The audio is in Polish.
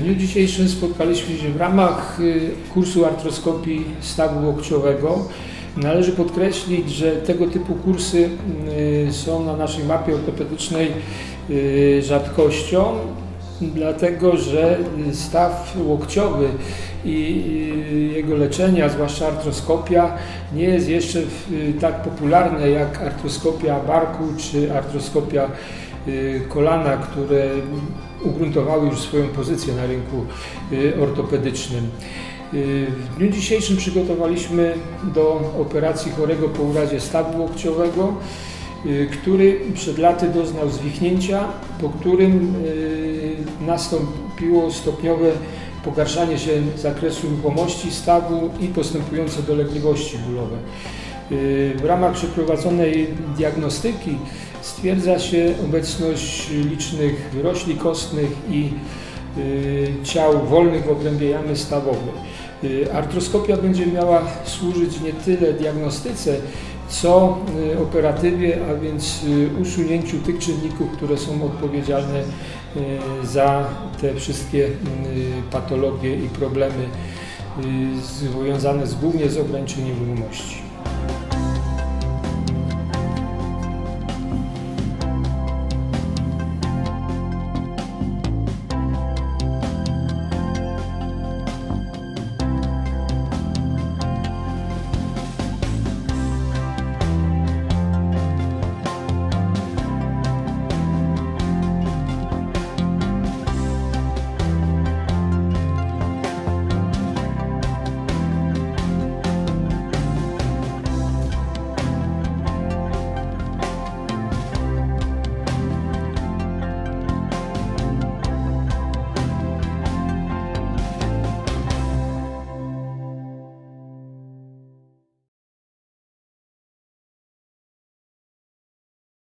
dniu dzisiejszym spotkaliśmy się w ramach y, kursu artroskopii stawu łokciowego. Należy podkreślić, że tego typu kursy y, są na naszej mapie ortopedycznej y, rzadkością, dlatego że y, staw łokciowy i y, jego leczenie, a zwłaszcza artroskopia, nie jest jeszcze y, tak popularne jak artroskopia barku czy artroskopia kolana, które ugruntowały już swoją pozycję na rynku ortopedycznym. W dniu dzisiejszym przygotowaliśmy do operacji chorego po urazie stawu łokciowego, który przed laty doznał zwichnięcia, po którym y, nastąpiło stopniowe pogarszanie się zakresu ruchomości stawu i postępujące dolegliwości bólowe. Y, W ramach przeprowadzonej diagnostyki stwierdza się obecność licznych wyrośli kostnych i y, ciał wolnych w obrębie jamy stawowej. Y, Artroskopia będzie miała służyć nie tyle diagnostyce, co y, operatywie, a więc y, usunięciu tych czynników, które są odpowiedzialne y, za te wszystkie patologie i problemy związane z, głównie z ograniczeniem ruchomości.